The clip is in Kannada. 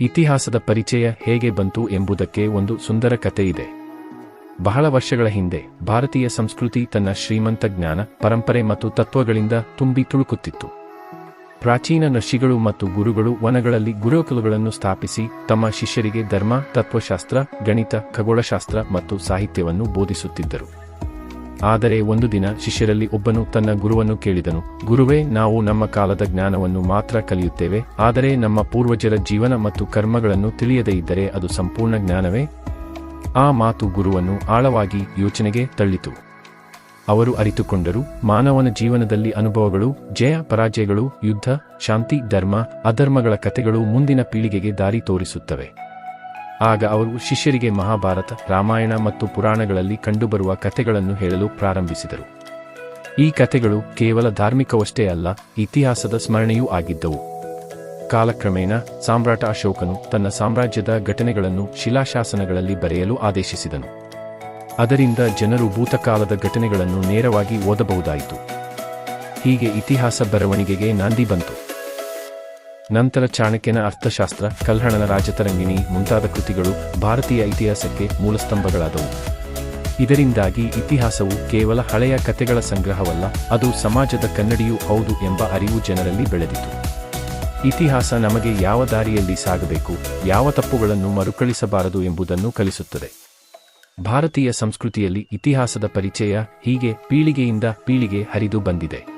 ಇತಿಹಾಸದ ಪರಿಚಯ ಹೇಗೆ ಬಂತು ಎಂಬುದಕ್ಕೆ ಒಂದು ಸುಂದರ ಕಥೆ ಇದೆ ಬಹಳ ವರ್ಷಗಳ ಹಿಂದೆ ಭಾರತೀಯ ಸಂಸ್ಕೃತಿ ತನ್ನ ಶ್ರೀಮಂತ ಜ್ಞಾನ, ಪರಂಪರೆ ಮತ್ತು ತತ್ವಗಳಿಂದ ತುಂಬಿ ತುಳುಕುತ್ತಿತ್ತು. ಪ್ರಾಚೀನ ಋಷಿಗಳು ಮತ್ತು ಗುರುಗಳು ವನಗಳಲ್ಲಿ ಗುರುಕುಲಗಳನ್ನು ಸ್ಥಾಪಿಸಿ ತಮ್ಮ ಶಿಷ್ಯರಿಗೆ ಧರ್ಮ, ತತ್ವಶಾಸ್ತ್ರ, ಗಣಿತ, ಖಗೋಳಶಾಸ್ತ್ರ ಮತ್ತು ಸಾಹಿತ್ಯವನ್ನು ಬೋಧಿಸುತ್ತಿದ್ದರು. ಆದರೆ ಒಂದು ದಿನ ಶಿಷ್ಯರಲ್ಲಿ ಒಬ್ಬನು ತನ್ನ ಗುರುವನ್ನು ಕೇಳಿದನು, ಗುರುವೇ, ನಾವು ನಮ್ಮ ಕಾಲದ ಜ್ಞಾನವನ್ನು ಮಾತ್ರ ಕಲಿಯುತ್ತೇವೆ, ಆದರೆ ನಮ್ಮ ಪೂರ್ವಜರ ಜೀವನ ಮತ್ತು ಕರ್ಮಗಳನ್ನು ತಿಳಿಯದೇ ಇದ್ದರೆ ಅದು ಸಂಪೂರ್ಣ ಜ್ಞಾನವೇ? ಆ ಮಾತು ಗುರುವನ್ನು ಆಳವಾಗಿ ಯೋಚನೆಗೆ ತಳ್ಳಿತು. ಅವರು ಅರಿತುಕೊಂಡರು, ಮಾನವನ ಜೀವನದಲ್ಲಿ ಅನುಭವಗಳು, ಜಯ, ಪರಾಜಯಗಳು, ಯುದ್ಧ, ಶಾಂತಿ, ಧರ್ಮ, ಅಧರ್ಮಗಳ ಕಥೆಗಳು ಮುಂದಿನ ಪೀಳಿಗೆಗೆ ದಾರಿ ತೋರಿಸುತ್ತವೆ. ಆಗ ಅವರು ಶಿಷ್ಯರಿಗೆ ಮಹಾಭಾರತ, ರಾಮಾಯಣ ಮತ್ತು ಪುರಾಣಗಳಲ್ಲಿ ಕಂಡುಬರುವ ಕಥೆಗಳನ್ನು ಹೇಳಲು ಪ್ರಾರಂಭಿಸಿದರು. ಈ ಕಥೆಗಳು ಕೇವಲ ಧಾರ್ಮಿಕವಷ್ಟೇ ಅಲ್ಲ, ಇತಿಹಾಸದ ಸ್ಮರಣೆಯೂ ಆಗಿದ್ದವು. ಕಾಲಕ್ರಮೇಣ ಸಾಮ್ರಾಟ ಅಶೋಕನು ತನ್ನ ಸಾಮ್ರಾಜ್ಯದ ಘಟನೆಗಳನ್ನು ಶಿಲಾಶಾಸನಗಳಲ್ಲಿ ಬರೆಯಲು ಆದೇಶಿಸಿದನು. ಅದರಿಂದ ಜನರು ಭೂತಕಾಲದ ಘಟನೆಗಳನ್ನು ನೇರವಾಗಿ ಓದಬಹುದಾಯಿತು. ಹೀಗೆ ಇತಿಹಾಸ ಬರವಣಿಗೆಗೆ ನಾಂದಿ ಬಂತು. ನಂತರ ಚಾಣಕ್ಯನ ಅರ್ಥಶಾಸ್ತ್ರ, ಕಲ್ಹಣನ ರಾಜತರಂಗಿಣಿ ಮುಂತಾದ ಕೃತಿಗಳು ಭಾರತೀಯ ಇತಿಹಾಸಕ್ಕೆ ಮೂಲಸ್ತಂಭಗಳಾದವು. ಇದರಿಂದಾಗಿ ಇತಿಹಾಸವು ಕೇವಲ ಹಳೆಯ ಕಥೆಗಳ ಸಂಗ್ರಹವಲ್ಲ, ಅದು ಸಮಾಜದ ಕನ್ನಡಿಯೂ ಹೌದು ಎಂಬ ಅರಿವು ಜನರಲ್ಲಿ ಬೆಳೆದಿತು. ಇತಿಹಾಸ ನಮಗೆ ಯಾವ ದಾರಿಯಲ್ಲಿ ಸಾಗಬೇಕು, ಯಾವ ತಪ್ಪುಗಳನ್ನು ಮರುಕಳಿಸಬಾರದು ಎಂಬುದನ್ನು ಕಲಿಸುತ್ತದೆ. ಭಾರತೀಯ ಸಂಸ್ಕೃತಿಯಲ್ಲಿ ಇತಿಹಾಸದ ಪರಿಚಯ ಹೀಗೆ ಪೀಳಿಗೆಯಿಂದ ಪೀಳಿಗೆ ಹರಿದು ಬಂದಿದೆ.